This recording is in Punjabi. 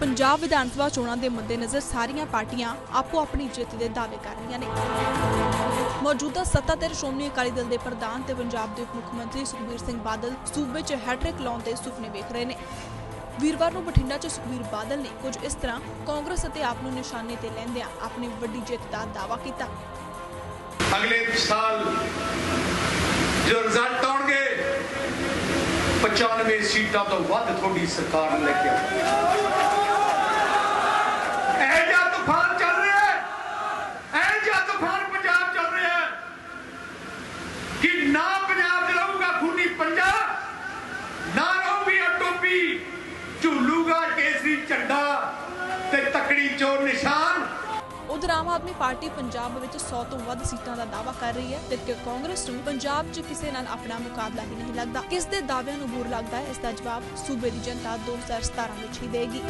ਪੰਜਾਬ ਵਿਧਾਨ ਸਭਾ ਚੋਣਾਂ ਦੇ ਮੱਦੇਨਜ਼ਰ ਸਾਰੀਆਂ ਪਾਰਟੀਆਂ ਆਪੋ ਆਪਣੀ ਜਿੱਤ ਦੇ ਦਾਅਵੇ ਕਰ ਰਹੀਆਂ ਨੇ। ਮੌਜੂਦਾ ਸੱਤਾਧਾਰ ਸ਼੍ਰੋਮਣੀ ਅਕਾਲੀ ਦਲ ਦੇ ਪ੍ਰਧਾਨ ਤੇ ਪੰਜਾਬ ਦੇ ਮੁੱਖ ਮੰਤਰੀ ਸੁਖਬੀਰ ਸਿੰਘ ਬਾਦਲ ਸੂਬੇ 'ਚ ਹੈਟ੍ਰਿਕ ਲਾਉਣ ਦੇ ਸੁਪਨੇ ਵੇਖ ਰਹੇ ਨੇ। ਵੀਰਵਾਰ ਨੂੰ ਬਠਿੰਡਾ 'ਚ ਸੁਖਬੀਰ ਬਾਦਲ ਨੇ ਕੁਝ ਇਸ ਤਰ੍ਹਾਂ ਕਾਂਗਰਸ ਅਤੇ ਆਪ ਨੂੰ ਨਿਸ਼ਾਨੇ ਤੇ ਲੈਂਦਿਆਂ ਆਪਣੀ ਵੱਡੀ ਜਿੱਤ ਦਾ ਦਾਅਵਾ ਕੀਤਾ। ਅਗਲੇ ਸਾਲ ਜੋ 95 ਸੀਟਾਂ ਤੋਂ ਵੱਧ ਤੁਹਾਡੀ ਸਰਕਾਰ ਨੇ ਲੈ ਕੇ ਆਉਣੀ ਇਹ ਜਿਹਾ ਤੂਫਾਨ ਚੱਲ ਰਿਹਾ ਹੈ। ਇਹ ਜਿਹਾ ਤੂਫਾਨ ਪੰਜਾਬ ਚੱਲ ਰਿਹਾ ਹੈ ਕਿ ਨਾ ਪੰਜਾਬ ਚ ਰਹੂਗਾ ਖੂਨੀ ਪੰਜਾ ਨਾ ਰਹੂਗੀ ਟੋਪੀ ਝੂਲੂਗਾ ਕੇਸਰੀ ਝੰਡਾ ਤੇ ਤਕੜੀ ਚੋਰ ਨਿਸ਼ਾਨ। ਉਧਰ ਆਮ ਆਦਮੀ ਪਾਰਟੀ ਪੰਜਾਬ ਵਿੱਚ 100 ਤੋਂ ਵੱਧ ਸੀਟਾਂ ਦਾ ਦਾਅਵਾ ਕਰ ਰਹੀ ਹੈ ਤੇ ਕਾਂਗਰਸ ਨੂੰ ਪੰਜਾਬ 'ਚ ਕਿਸੇ ਨਾਲ ਆਪਣਾ ਮੁਕਾਬਲਾ ਹੀ ਨਹੀਂ ਲੱਗਦਾ। ਕਿਸ ਦੇ ਦਾਅਵਿਆਂ ਨੂੰ ਬੁਰ ਲੱਗਦਾ ਹੈ, ਇਸ ਦਾ ਜਵਾਬ ਸੂਬੇ ਦੀ ਜਨਤਾ 2017 ਵਿੱਚ ਹੀ ਦੇਗੀ